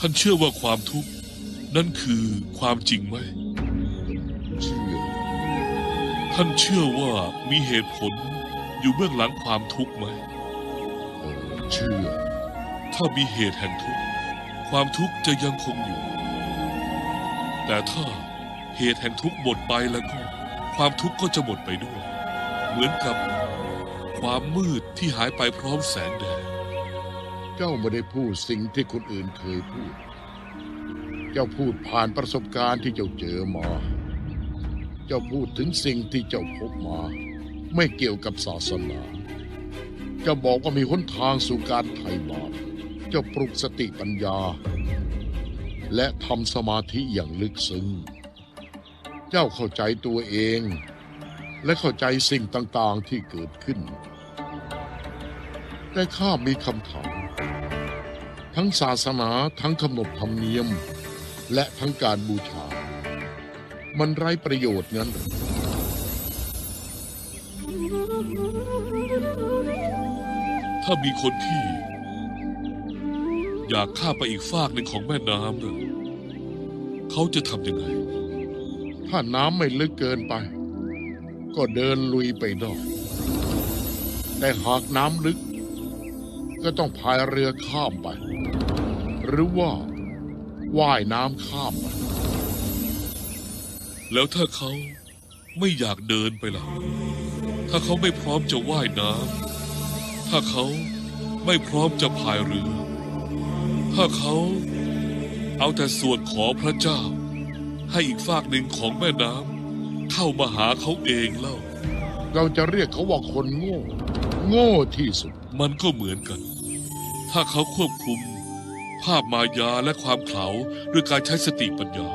ท่านเชื่อว่าความทุกข์นั่นคือความจริงไหม เชื่อ ท่านเชื่อว่ามีเหตุผลอยู่เบื้องหลังความทุกข์ไหมเออเชื่อ ถ้ามีเหตุแห่งทุกข์ความทุกข์จะยังคงอยู่ แต่ถ้าเหตุแห่งทุกข์หมดไปแล้วก็ ความทุกข์ก็จะหมดไปด้วย เหมือนกับความมืดที่หายไปพร้อมแสงแดด เจ้าไม่ได้พูดสิ่งที่คนอื่นเคยพูด เจ้าพูดผ่านประสบการณ์ที่เจ้าเจอมา เจ้าพูดถึงสิ่งที่เจ้าพบมา ไม่เกี่ยวกับศาสนา เจ้าบอกว่ามีหนทางสู่การไถ่บาป เจ้าปลุกสติปัญญา และทำสมาธิอย่างลึกซึ้ง เจ้าเข้าใจตัวเอง และเข้าใจสิ่งต่างๆที่เกิดขึ้นแต่ข้ามีคำถาม ทั้งศาสนาทั้งขนบธรรมเนียม และทั้งการบูชา มันไร้ประโยชน์งั้นเหรอถ้ามีคนที่ อยากข้ามไปอีกฟากหนึ่งของแม่น้ำน่ะเขาจะทำยังไง ถ้าน้ำไม่ลึกเกินไป ก็เดินลุยไปได้แต่หากน้ำลึก ก็ต้องพายเรือข้ามไป หรือว่าว่ายน้ำข้ามไป แล้วถ้าเขาไม่อยากเดินไปล่ะ ถ้าเขาไม่พร้อมจะว่ายน้ำถ้าเขาไม่พร้อมจะพายเรือ ถ้าเขาเอาแต่สวนขอพระเจ้า ให้อีกฝากหนึ่งของแม่น้ำเข้ามาหาเขาเองเล่า เราจะเรียกเขาว่าคนโง่ โง่ที่สุด มันก็เหมือนกัน ถ้าเขาควบคุม ภาพมายาและความเขลาด้วยการใช้สติปัญญา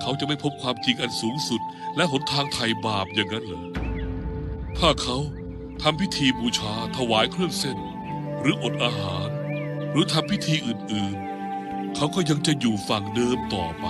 เขาจะไม่พบความจริงอันสูงสุด และหนทางไถ่บาปอย่างนั้นเหรอถ้าเขาทำพิธีบูชาถวายเครื่องเส้น หรืออดอาหาร หรือทำพิธีอื่นๆ เขาก็ยังจะอยู่ฝั่งเดิมต่อไป